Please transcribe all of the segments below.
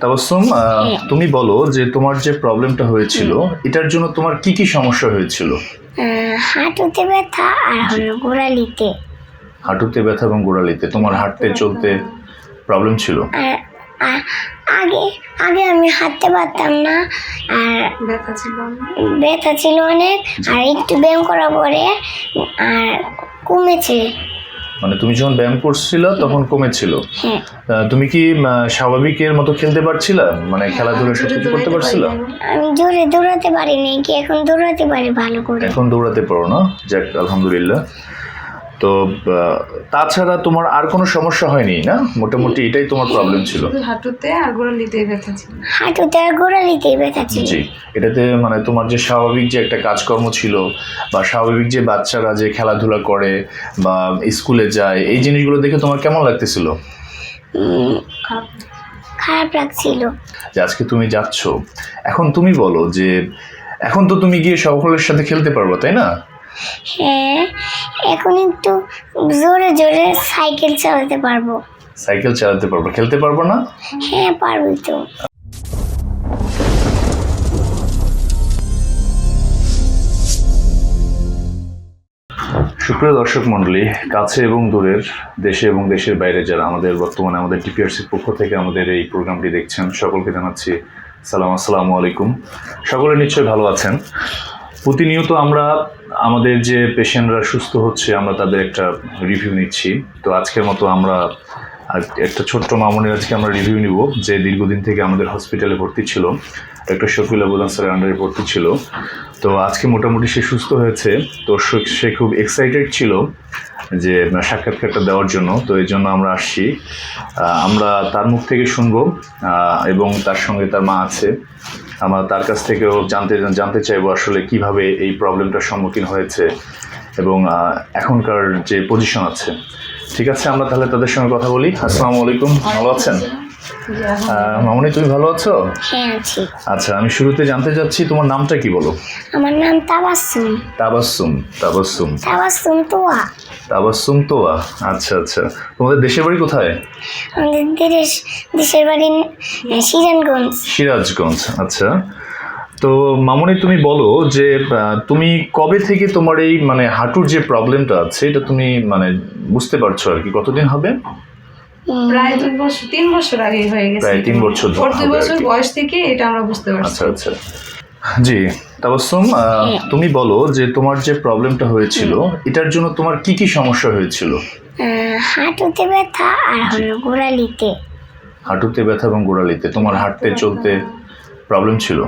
তাবাসসুম হ্যাঁ। তুমি বলো যে তোমার যে প্রবলেমটা হয়েছিল এটার জন্য তোমার কি কি সমস্যা হয়েছিল? হাঁটুতে ব্যথা আর হলো গোড়ালিতে। হাঁটুতে ব্যথা এবং গোড়ালিতে তোমার হাঁটতে চলতে প্রবলেম ছিল? আগে আগে আমি হাঁটতে পারতাম না আর ব্যথা ছিল ব্যথা ছিল অনেক আর একটু ব্যায়াম করার পরে আর কমেছে। মানে তুমি যখন ব্যায়াম করছিল তখন কমেছিল। হ্যাঁ। আহ, তুমি কি স্বাভাবিকের মতো খেলতে পারছিলা? মানে খেলাধুলা সব কিছু করতে পারছিলা? আমি জোরে দৌড়াতে পারি না কি এখন দৌড়াতে পারি ভালো করে? এখন দৌড়াতে পারো না। যাক আলহামদুলিল্লাহ। তো তাছাড়া তোমার আর কোনো সমস্যা হয়নি না? মোটামুটি এটাই তোমার প্রবলেম ছিল। হাঁটুতে আর গোড়ালিতে ব্যথা ছিল। হাঁটুতে আর গোড়ালিতে ব্যথা ছিল। জি এটাতে মানে তোমার যে স্বাভাবিক যে একটা কাজকর্ম ছিল বা স্বাভাবিক যে বাচ্চারা যে খেলাধুলা করে বা স্কুলে যায় এই জিনিসগুলো দেখে তোমার কেমন লাগতেছিল? খারাপ লাগছিল। যে আজকে তুমি যাচ্ছ। এখন তুমি বলো যে এখন তো তুমি গিয়ে সকলের সাথে খেলতে পারবে তাই না? হ্যাঁ এখন একটু জোরে জোরে সাইকেল চালাতে পারব। সাইকেল চালাতে পারব খেলতে পারব না? হ্যাঁ পারবি তো। সুপ্রিয় দর্শক মণ্ডলী কাছে এবং দূরের দেশে এবং দেশের বাইরে যারা আমাদের বর্তমানে আমাদের টিপিআরসির পক্ষ থেকে আমাদের এই প্রোগ্রামটি দেখছেন সকলকে জানাচ্ছি সালাম আসসালামু আলাইকুম। সকলে নিশ্চয়ই ভালো আছেন। প্রতিনিয়ত আমরা আমাদের যে পেশেন্টরা সুস্থ হচ্ছে, আমরা তাদের একটা রিভিউ নিচ্ছি। তো আজকের মতো আমরা আর একটা ছোট্ট মামুনের আজকে আমরা রিভিউ নিব, যে দীর্ঘদিন থেকে আমাদের হসপিটালে ভর্তি ছিল। ডক্টর শফিল আবুদান স্যারের আন্ডারে ভর্তি ছিল। তো আজকে মোটামুটি সে সুস্থ হয়েছে। তো সে- খুব এক্সাইটেড ছিল যে সাক্ষাৎকারটা দেওয়ার জন্য। তো এই জন্য আমরা আসছি। আমরা তার মুখ থেকে শুনব এবং তার সঙ্গে তার মা আছে। আমরা তার কাছ থেকেও জানতে জানতে চাইব আসলে কীভাবে এই প্রবলেমটার সম্মুখীন হয়েছে। এবং এখনকার যে পজিশন আছে ঠিক আছে আমরা তাহলে তাদের সঙ্গে কথা বলি। আসসালামু আলাইকুম ভালো আছেন? আহ, মামনি তুমি ভালো আছো? হ্যাঁ আচ্ছা আমি শুরুতে জানতে চাচ্ছি তোমার নামটা কি বলো? আমার নাম তাবাসুম তাবাসসুম তাবাসসুম। তাবাসুম তোয়া। তাবাসসুম তোয়া আচ্ছা আচ্ছা। তোমাদের দেশের বাড়ি কোথায়? আমাদের দেশ দেশের বাড়ি আহ, সিরানগঞ্জ সিরাজগঞ্জ আচ্ছা। তো মামনি তুমি বলো যে তুমি কবে থেকে তোমার এই মানে হাঁটুর যে প্রবলেমটা আছে এটা তুমি মানে বুঝতে পারছ আর কি? কতদিন হবে? প্রায় দুই বছর তিন বছর আগে হয়ে গেছে। প্রায় তিন বছর দুই বছর বয়স থেকে এটা আমরা বুঝতে পারছি। আচ্ছা আচ্ছা। জি তাবাসসুম হ্যাঁ। তুমি বলো যে তোমার যে প্রবলেমটা হয়েছিল এটার জন্য তোমার কি কি সমস্যা হয়েছিল? হাঁটুতে ব্যথা আর হলো গোড়ালিতে। হাঁটুতে ব্যথা এবং গোড়ালিতে তোমার হাঁটতে চলতে প্রবলেম ছিল?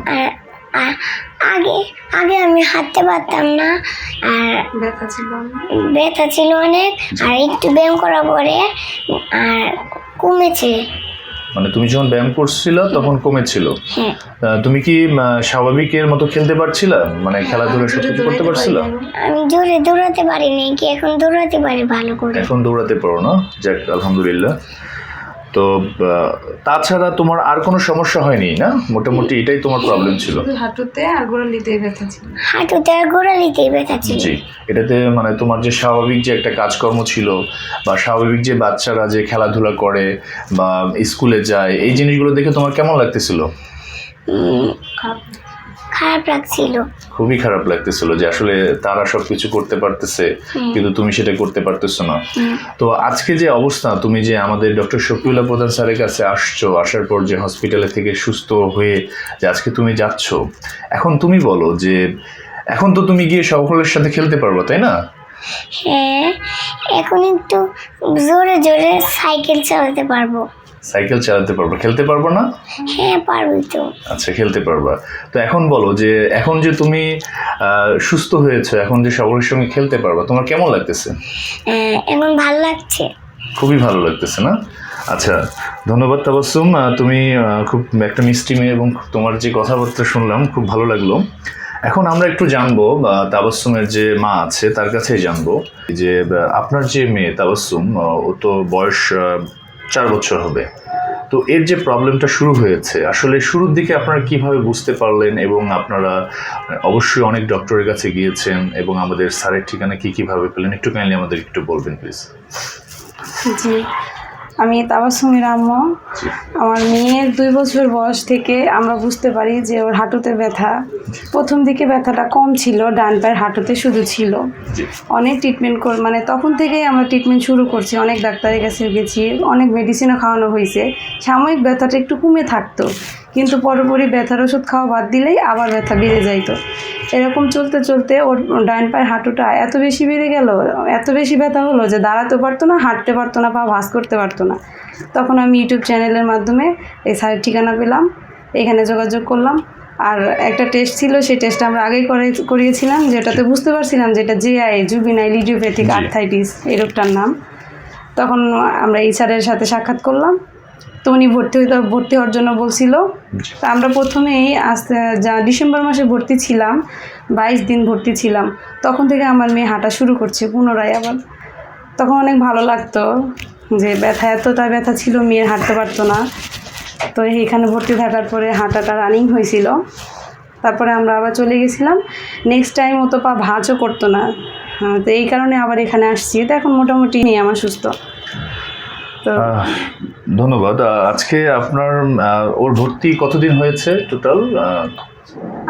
আগে আগে আমি হাঁটতে পারতাম না আর ব্যথা ছিল ব্যথা ছিল অনেক আর একটু ব্যায়াম করার পরে আর কমেছে। মানে তুমি যখন ব্যায়াম করছিল তখন কমেছিল? হ্যাঁ। তুমি কি স্বাভাবিকের মতো খেলতে পারছিলা? মানে খেলাধুলা সব কিছু করতে পারছিলা? আমি। জোরে দৌড়াতে পারি না কি এখন দৌড়াতে পারি ভালো করে? এখন দৌড়াতে পারো না? যাক আলহামদুলিল্লাহ। তো তাছাড়া তোমার আর কোনো সমস্যা হয়নি না? মোটামুটি এটাই তোমার প্রবলেম ছিল। হাঁটুতে আর গোড়ালিতে ব্যথা ছিল। হাঁটুতে আর গোড়ালিতে ব্যথা ছিল। জি এটাতে মানে তোমার যে স্বাভাবিক যে একটা কাজকর্ম ছিল বা স্বাভাবিক যে বাচ্চারা যে খেলাধুলা করে বা স্কুলে যায় এই জিনিসগুলো দেখে তোমার কেমন লাগতেছিল? খারাপ লাগছিল। খুবই খারাপ লাগতেছিল যে আসলে তারা সব কিছু করতে পারতেছে কিন্তু তুমি সেটা করতে পারতেছো না। তো আজকে যে অবস্থা তুমি যে আমাদের ডক্টর শফিউল্লাহ প্রধান স্যারের কাছে আসছো আসার পর যে হসপিটালে থেকে সুস্থ হয়ে যে আজকে তুমি যাচ্ছ এখন তুমি বলো যে এখন তো তুমি গিয়ে সকলের সাথে খেলতে পারব তাই না? হ্যাঁ এখন একটু জোরে জোরে সাইকেল চালাতে পারব। সাইকেল চালাতে পারব। খেলতে পারব না? হ্যাঁ পারবি তো। আচ্ছা খেলতে পারবা। তো এখন বলো যে এখন যে তুমি সুস্থ হয়েছো এখন যে সকলের সঙ্গে খেলতে পারবা তোমার কেমন লাগতেছে? এখন ভালো লাগছে। খুবই ভালো লাগতেছে না? আচ্ছা ধন্যবাদ তাবাসুম তুমি খুব একটা মিষ্টি মেয়ে এবং তোমার যে কথাবার্তা শুনলাম খুব ভালো লাগল। এখন আমরা একটু জানব বা তাবাসুমের যে মা আছে তার কাছেই জানব। যে আপনার যে মেয়ে তাবাসুম ও তো বয়স চার বছর হবে। তো এর যে প্রবলেমটা শুরু হয়েছে, আসলে শুরুর দিকে আপনারা কীভাবে বুঝতে পারলেন এবং আপনারা, অবশ্যই অনেক ডক্টরের কাছে গিয়েছেন এবং আমাদের স্যারের ঠিকানা কি কীভাবে পেলেন? একটু কাইন্ডলি আমাদের একটু বলবেন প্লিজ জি। আমি তাবাসুমির আম্মু। আমার মেয়ের দুই বছর বয়স থেকে আমরা বুঝতে পারি যে ওর হাঁটুতে ব্যথা। প্রথম দিকে ব্যথাটা কম ছিল ডান পায়ের হাঁটুতে শুধু ছিল। অনেক ট্রিটমেন্ট কর মানে তখন থেকেই আমরা ট্রিটমেন্ট শুরু করছি অনেক ডাক্তারের কাছে গেছি অনেক মেডিসিনও খাওয়ানো হয়েছে। সাময়িক ব্যথাটা একটু কমে থাকতো কিন্তু পরপরই ব্যথার ওষুধ খাওয়া বাদ দিলেই আবার ব্যথা বেড়ে যাইতো। এরকম চলতে চলতে ওর ডাইন পায়ের হাঁটুটা এত বেশি বেড়ে গেল এত বেশি ব্যথা হলো যে দাঁড়াতে পারতো না হাঁটতে পারতো না বা ভাঁজ করতে পারতো না। তখন আমি ইউটিউব চ্যানেলের মাধ্যমে এই স্যারের ঠিকানা পেলাম এখানে যোগাযোগ করলাম। আর একটা টেস্ট ছিল সেই টেস্টটা আমরা আগেই করে করিয়েছিলাম যেটাতে বুঝতে পারছিলাম যেটা জেআই জুবিনাইল ইডিওপ্যাথিক জি। আর্থাইটিস এই রোগটার নাম। তখন আমরা এই স্যারের সাথে সাক্ষাৎ করলাম। তো উনি ভর্তি হইতে ভর্তি হওয়ার জন্য বলছিল। জি তা আমরা প্রথমেই আসতে যা ডিসেম্বর মাসে ভর্তি ছিলাম বাইশ দিন ভর্তি ছিলাম তখন থেকে আমার মেয়ে হাঁটা শুরু করছে পুনরায় আবার। তখন অনেক ভালো লাগতো যে ব্যথা এতটা ব্যথা ছিল মেয়ের হাঁটতে পারতো না। তো এইখানে ভর্তি থাকার পরে হাঁটাটা রানিং হয়েছিল। তারপরে আমরা আবার চলে গেছিলাম। নেক্সট টাইম ও তো পা ভাঁজও করতো না। তো এই কারণে আবার এখানে আসছি। তো এখন মোটামুটি নেই আমার সুস্থ। ধন্যবাদ। আজকে আপনার ওর ভর্তি কতদিন হয়েছে টোটাল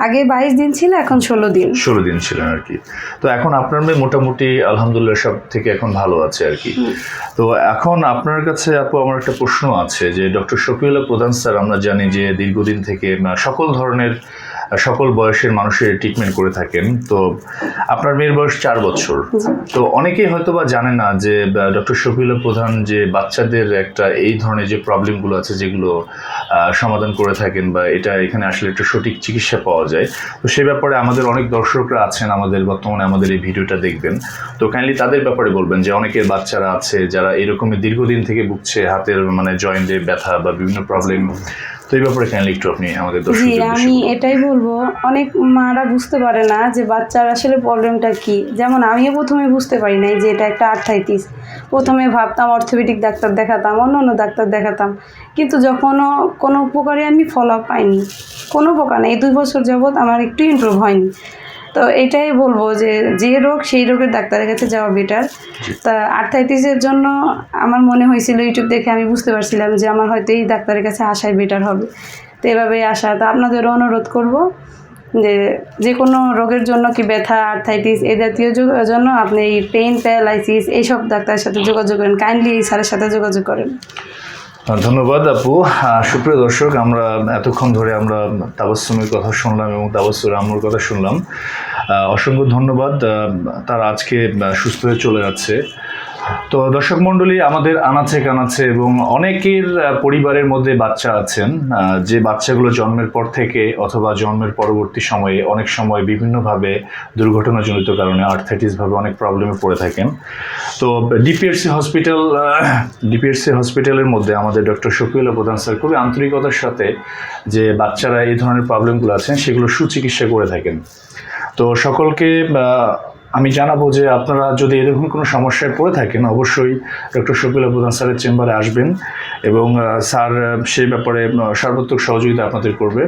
আগে বাইশ দিন ছিল এখন ষোলো দিন। ষোলো দিন ছিলেন আর কি। তো এখন আপনার মেয়ে মোটামুটি আলহামদুলিল্লাহ সব থেকে এখন ভালো আছে আর কি। তো এখন আপনার কাছে আপু আমার একটা প্রশ্ন আছে যে ডক্টর শফিউল্লাহ প্রধান স্যার আমরা জানি যে দীর্ঘদিন থেকে সকল ধরনের সকল বয়সের মানুষের ট্রিটমেন্ট করে থাকেন। তো আপনার মেয়ের বয়স চার বছর। তো অনেকেই হয়তো বা জানে না যে ডক্টর শফিউল্লাহ প্রধান যে বাচ্চাদের একটা এই ধরনের যে প্রবলেমগুলো আছে যেগুলো সমাধান করে থাকেন বা এটা এখানে আসলে একটা সঠিক চিকিৎসা পাওয়া যায়। তো সে ব্যাপারে আমাদের অনেক দর্শকরা আছেন আমাদের বর্তমানে আমাদের এই ভিডিওটা দেখবেন। তো কাইন্ডলি তাদের ব্যাপারে বলবেন যে অনেকের বাচ্চারা আছে যারা এরকমই দীর্ঘদিন থেকে ভুগছে হাতের মানে জয়েন্টে ব্যথা বা বিভিন্ন প্রবলেম তো এই ব্যাপারে কেন একটু আপনি আমাদের জি আমি এটাই বলব অনেক মারা বুঝতে পারে না যে বাচ্চার আসলে প্রবলেমটা কি। যেমন আমিও প্রথমে বুঝতে পারি নাই যে এটা একটা আর্থাইটিস প্রথমে ভাবতাম অর্থোপেডিক ডাক্তার দেখাতাম অন্য অন্য ডাক্তার দেখাতাম। কিন্তু যখন কোনো উপকারে আমি ফলো পাইনি। কোনো উপকার নেই। এই দুই বছর যাবৎ আমার একটু ইমপ্রুভ হয়নি। তো এটাই বলব যে যে রোগ সেই রোগের ডাক্তারের কাছে যাওয়া বেটার তা আর্থাইটিসের জন্য আমার মনে হয়েছিল ইউটিউব দেখে আমি বুঝতে পারছিলাম যে আমার হয়তো এই ডাক্তারের কাছে আসাই বেটার হবে। তো এভাবেই আসা তা আপনাদেরও অনুরোধ করব যে যে কোনো রোগের জন্য কি ব্যথা আর্থাইটিস এই জাতীয় জন্য আপনি এই পেইন প্যারালাইসিস এইসব ডাক্তারের সাথে যোগাযোগ করেন। কাইন্ডলি এই স্যারের সাথে যোগাযোগ করেন। ধন্যবাদ আপু। সুপ্রিয় দর্শক, আমরা এতক্ষণ ধরে আমরা তাবাসুমের কথা শুনলাম এবং তাবাসুর আম্মুর কথা শুনলাম। অসংখ্য ধন্যবাদ। তারা আজকে সুস্থ হয়ে চলে যাচ্ছে। তো দর্শক মণ্ডলী, আমাদের আনাচে কানাচে এবং অনেকের পরিবারের মধ্যে বাচ্চা আছেন যে বাচ্চাগুলো জন্মের পর থেকে অথবা জন্মের পরবর্তী সময়ে অনেক সময় বিভিন্নভাবে দুর্ঘটনাজনিত কারণে আর্থাইটিস ভাবে অনেক প্রবলেমে পড়ে থাকেন। তো ডিপিএসসি হসপিটাল ডিপিএসসি হসপিটালের মধ্যে আমাদের ডক্টর শফিউল্লাহ প্রধান স্যার খুবই আন্তরিকতার সাথে যে বাচ্চারা এই ধরনের প্রবলেমগুলো আছেন, সেগুলো সুচিকিৎসা করে থাকেন। তো সকলকে আমি জানাব যে আপনারা যদি এরকম কোনো সমস্যায় পড়ে থাকেন, অবশ্যই ডক্টর শফিউল্লাহ প্রধান স্যারের চেম্বারে আসবেন এবং স্যার সেই ব্যাপারে সর্বাত্মক সহযোগিতা আপনাদের করবে।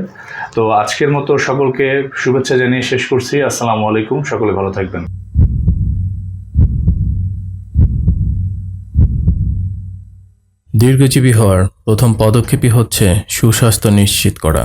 তো আজকের মতো সকলকে শুভেচ্ছা জানিয়ে শেষ করছি। আসসালামু আলাইকুম। সকলে ভালো থাকবেন। দীর্ঘজীবী হওয়ার প্রথম পদক্ষেপই হচ্ছে সুস্বাস্থ্য নিশ্চিত করা।